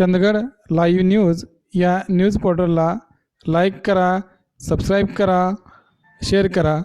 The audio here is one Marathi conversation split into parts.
चंदगड लाईव्ह न्यूज या न्यूज पोर्टलला लाईक करा सबस्क्राईब करा शेअर करा.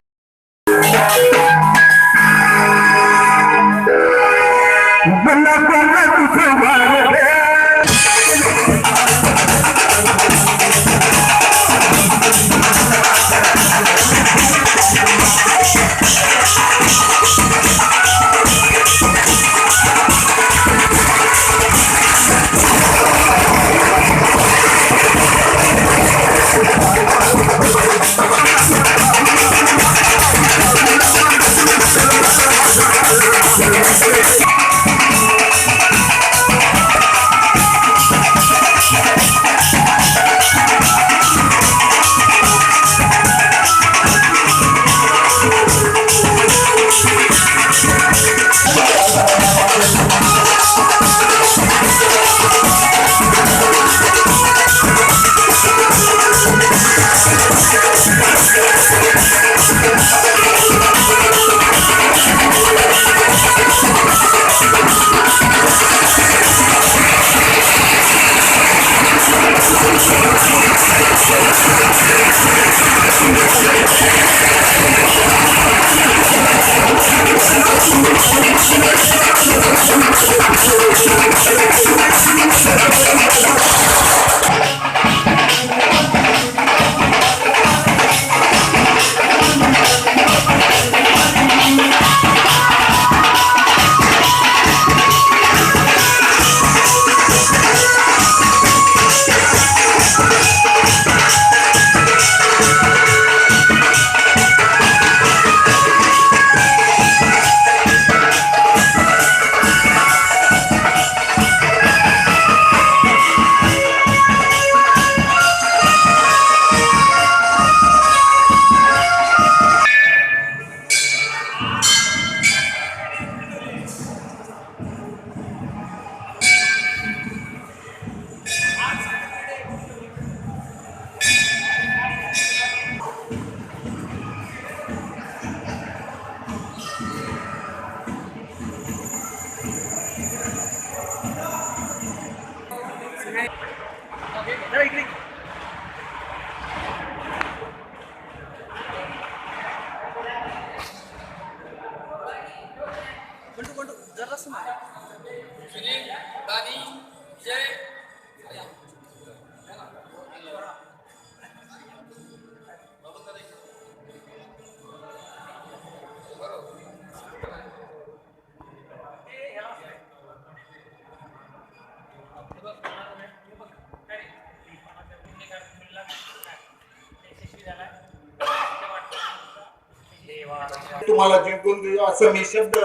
तुम्हाला जिंकून देऊ असं मी शब्द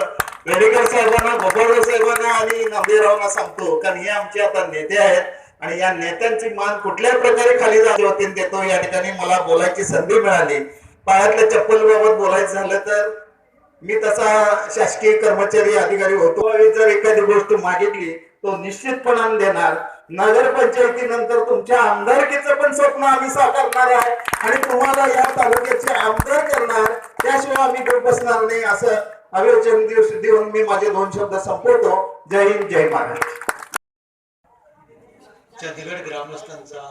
वेडेकर साहेबांना गोपाळराव साहेबांना आणि नामदेवरावांना सांगतो. कारण हे आमचे आता नेते आहेत आणि या नेत्यांची मान कुठल्या प्रकारे खाली जाते होती देतो या ठिकाणी मला बोलायची संधी मिळाली. पायातल्या चप्पल बाबत बोलायचं झालं तर मी तसा शासकीय कर्मचारी अधिकारी होतो. जर एखादी गोष्ट मागितली तो निश्चितपणाने देणार. नगरपंचायतीनंतर तुमच्या आमदारकीचं पण स्वप्न आम्ही साकारणार आहे. आणि तुम्हाला या तालुक्याचे आमदार करणार. त्याशिवाय आम्ही गप्प बसणार नाही असं अविवचन दिवस देऊन मी माझे दोन शब्द संपवतो. जय हिंद जय महाराष्ट्र. चंदगड ग्रामस्थांचा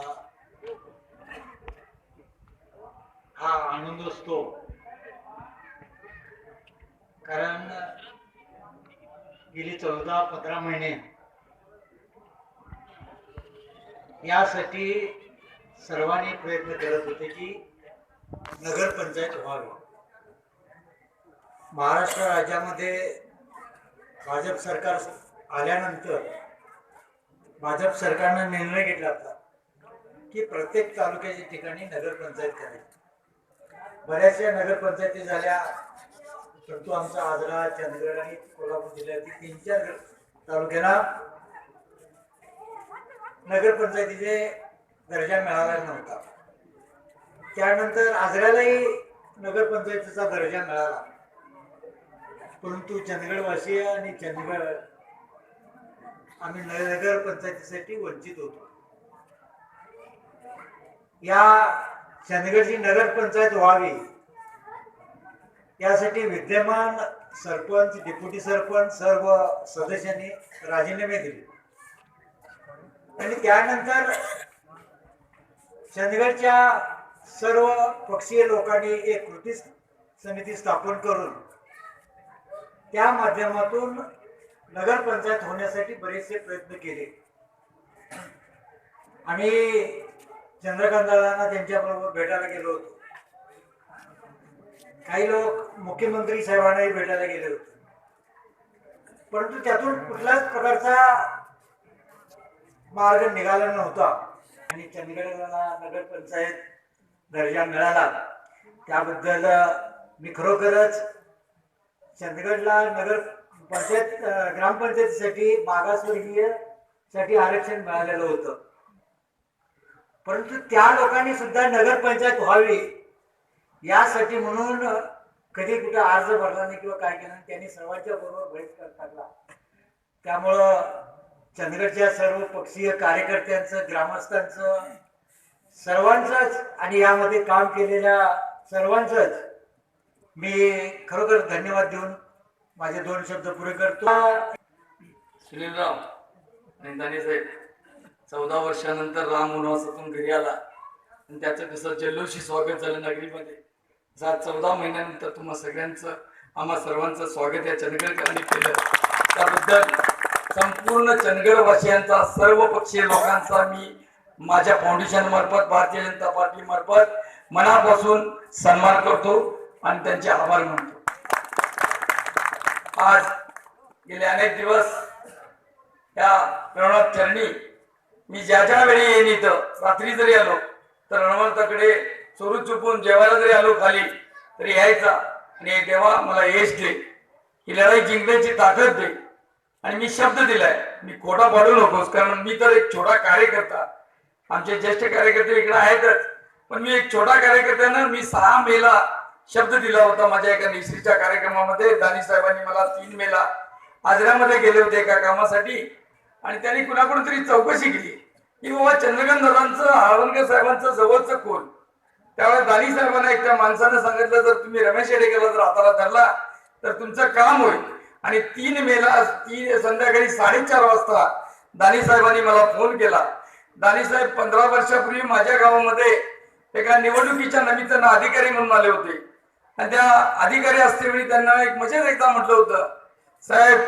हा आनंद असतो. कारण गेली चौदा पंधरा महिने यासाठी सर्वांनी प्रयत्न करत होते की नगरपंचायत व्हावी. महाराष्ट्र राज्यामध्ये भाजप सरकार आल्यानंतर भाजप सरकारनं निर्णय घेतला होता की प्रत्येक तालुक्याच्या ठिकाणी नगरपंचायत करायची. बऱ्याचशा नगरपंचायती झाल्या. परंतु आमचा आजरा चंदगड आणि कोल्हापूर जिल्ह्यातील तीन चार तालुक्याला नगरपंचायतीचे दर्जा मिळाला नव्हता. त्यानंतर आजऱ्यालाही नगरपंचायतीचा दर्जा मिळाला. परंतु चंदगडवासी आणि चंदगड आम्ही नगर पंचायतीसाठी वंचित होतो. या चंदगडची नगर पंचायत व्हावी यासाठी विद्यमान सरपंच डेप्युटी सरपंच सर्व सदस्यांनी राजीनामे दिले. आणि आणि त्यानंतर चंदगडच्या सर्व पक्षीय लोकांनी एक कृती समिती स्थापन करून त्या माध्यमातून नगरपंचायत होण्यासाठी बरेचसे प्रयत्न केले. आम्ही चंद्रकांतदादांना त्यांच्याबरोबर भेटायला गेलो होतो. काही लोक मुख्यमंत्री साहेबांनाही भेटायला गेले होते. परंतु त्यातून कुठल्याच प्रकारचा मार्ग निघाला नव्हता. आणि चंदगडला नगरपंचायत दर्जा मिळाला. त्याबद्दल मी खरोखरच चंदगडला नगर पंचायत ग्रामपंचायतीसाठी मागासवर्गीयसाठी आरक्षण मिळालेलं होतं. परंतु त्या लोकांनी सुद्धा नगरपंचायत व्हावी यासाठी म्हणून कधी कुठे अर्ज भरला नाही किंवा काय केलं नाही त्यांनी सर्वांच्या बरोबर बहिष्कार टाकला. त्यामुळं चंदगडच्या सर्व पक्षीय कार्यकर्त्यांचं ग्रामस्थांचं सर्वांचंच आणि यामध्ये काम केलेल्या सर्वांचंच मी खरोखर धन्यवाद देऊन माझे दोन शब्द पुरे करतो. सुनीलराव आणि दानेसाहेब चौदा वर्षानंतर राम वनवासातून घरी आला आणि त्याचं कसं जल्लोषी स्वागत झालं नगरीमध्ये. जा चौदा महिन्यानंतर तुम्हा सगळ्यांचं आम्हा सर्वांचं स्वागत या चंदगडकरांनी केलं. त्याबद्दल संपूर्ण चंदगडवासियांचा सर्व पक्षीय लोकांचा मी माझ्या फाउंडेशन मार्फत भारतीय जनता पार्टी मार्फत मनापासून सन्मान करतो. आणि त्यांचे आभार मानतो. आज गेले अनेक दिवस या रणवत चरणी मी ज्या ज्या वेळी येईन इथं रात्री जरी आलो तर रणवंताकडे चोरू चुपून जेवायला जरी आलो खाली तरी यायचा. आणि देवा मला यश दे. ही लढाई जिंकण्याची ताकद दे. आणि मी शब्द दिलाय मी खोटा पाडू नकोस कारण मी तर एक छोटा कार्यकर्ता. आमचे ज्येष्ठ कार्यकर्ते इकडे आहेतच. पण मी एक छोटा कार्यकर्त्यानं मी सहा मेला शब्द दिला होता माझ्या एका निश्रीच्या कार्यक्रमामध्ये. दानी साहेबांनी मला तीन मेला आजऱ्यामध्ये गेले होते एका कामासाठी. आणि त्यांनी कुणाकडून तरी चौकशी केली. की बाबा चंद्रकांत दादांचं हाळवणकर साहेबांचं जवळचं कोण त्यावेळेस दानी साहेबांना एक त्या माणसानं सांगितलं जर तुम्ही रमेश येडेकरला जर हाताला धरला तर तुमचं काम होईल. आणि तीन मेला तीन संध्याकाळी साडेचार वाजता दानी साहेबांनी मला फोन केला. दानी साहेब पंधरा वर्षापूर्वी माझ्या गावामध्ये एका निवडणुकीच्या निमित्तानं अधिकारी म्हणून आले होते. आणि त्या अधिकारी असतेवेळी त्यांना एक मजेत एकदा म्हटलं होतं साहेब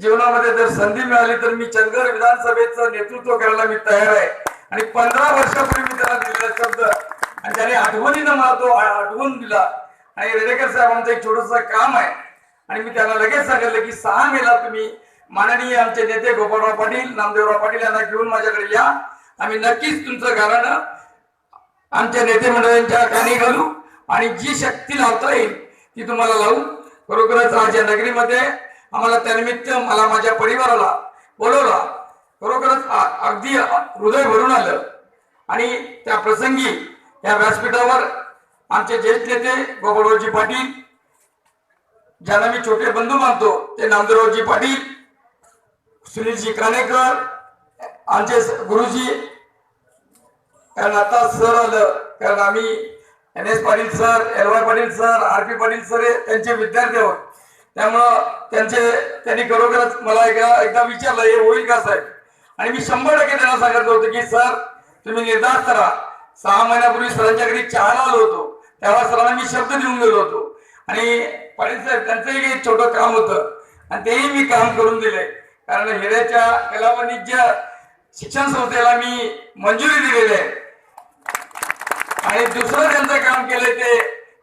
जीवनामध्ये जर संधी मिळाली तर मी चंदगड विधानसभेचं नेतृत्व करायला मी तयार आहे. आणि पंधरा वर्षापूर्वी मी त्याला दिलेला शब्द आणि त्याने आठवणीनं मला तो आठवून दिला. आणि रेडेकर साहेबांचं एक छोटस काम आहे. आणि मी त्याला लगेच सांगितलं की सहा मेला तुम्ही माननीय आमचे नेते गोपाळराव पाटील नामदेवराव पाटील यांना घेऊन माझ्याकडे या. आम्ही नक्कीच तुमचं गाणं आमच्या नेते मंडळांच्या कानी घालू. आणि जी शक्ती लावता येईल ती तुम्हाला लावू खरोखरच आज या नगरीमध्ये आम्हाला त्यानिमित्त मला माझ्या परिवाराला बोलवला. खरोखरच अगदी हृदय भरून आलं. आणि त्या प्रसंगी या व्यासपीठावर आमचे ज्येष्ठ नेते गोपाळरावजी पाटील ज्यांना मी छोटे बंधू मानतो ते नामदेवरावजी पाटील सुनीलजी कानेकर आमचे गुरुजी कारण आता सर आलं. कारण आम्ही N S Patil sir L Y Patil sir R P Patil sir हे त्यांचे विद्यार्थी आहोत. त्यामुळं त्यांचे त्यांनी खरोखरच मला एकदा एकदा विचारलं हे होईल का साहेब? आणि मी शंभर टक्के त्यांना सांगितलं होतं की सर तुम्ही निर्धार करा सहा महिन्यापूर्वी सरांच्या घरी चहाला आलो होतो. तेव्हा सरांना मी शब्द देऊन गेलो होतो. आणि पाटील साहेब त्यांचंही एक छोटं काम होतं. आणि तेही मी काम करून दिले कारण हिऱ्याच्या कला वाणिज्य शिक्षण संस्थेला मी मंजुरी दिलेली आहे. आणि दुसरं त्यांचं काम केलंय ते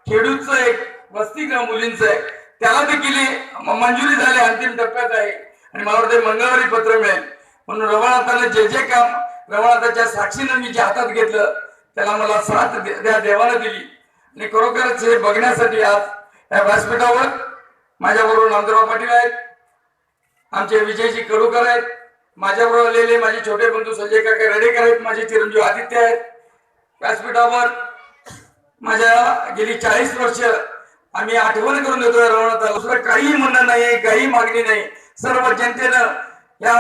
खेडूतचं एक वसतिगृह मुलींचं आहे त्याला देखील मंजुरी झाली अंतिम टप्प्यात आहे. आणि मला वाटतं मंगळवारी पत्र मिळेल. म्हणून रवणाथानं जे जे काम रवळनाथाच्या साक्षीनं मी ज्या हातात घेतलं त्याला मला साथ त्या देवानं दिली. आणि खरोखरच हे बघण्यासाठी आज या व्यासपीठावर माझ्याबरोबर नामदेवराव पाटील आहेत. आमचे विजयजी कडूकर आहेत. माझ्याबरोबर आलेले माझे छोटे बंधू संजय काका रेडेकर आहेत. माझे चिरंजीव आदित्य आहेत. व्यासपीठावर माझ्या गेली चाळीस वर्ष आम्ही आठवण करून देतोय रवणाला दुसरं काही म्हणणं नाही काही मागणी नाही. सर्व जनतेनं या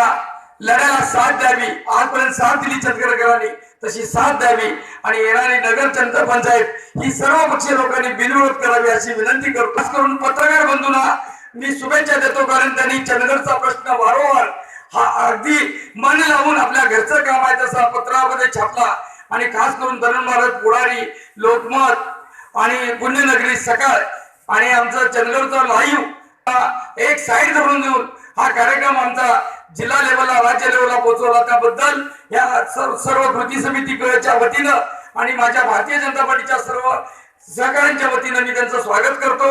लढ्याला साथ द्यावी. आजपर्यंत साथ दिली चंदगडकरांनी तशी साथ द्यावी. आणि येणारी नगर जनता पंचायत ही सर्व पक्षीय लोकांनी बिनविरोध करावी अशी विनंती करतो खास करून पत्रकार बंधूंना मी शुभेच्छा देतो कारण त्यांनी चंदगडचा प्रश्न वारंवार हा अगदी मन लावून आपल्या घरचं काम आहे तसा पत्रामध्ये छापला. आणि खास करून तरुण भारत पुढारी लोकमत आणि पुण्यनगरी सकाळ आणि आमचं चंद्रचा लाईव्ह एक साईड धरून देऊन हा कार्यक्रम आमचा जिल्हा लेवलला राज्य लेवलला पोहोचवला. त्याबद्दल या सर्व सर्व कृती समितीच्या वतीनं आणि माझ्या भारतीय जनता पार्टीच्या सर्व सहकाऱ्यांच्या वतीनं मी त्यांचं स्वागत करतो.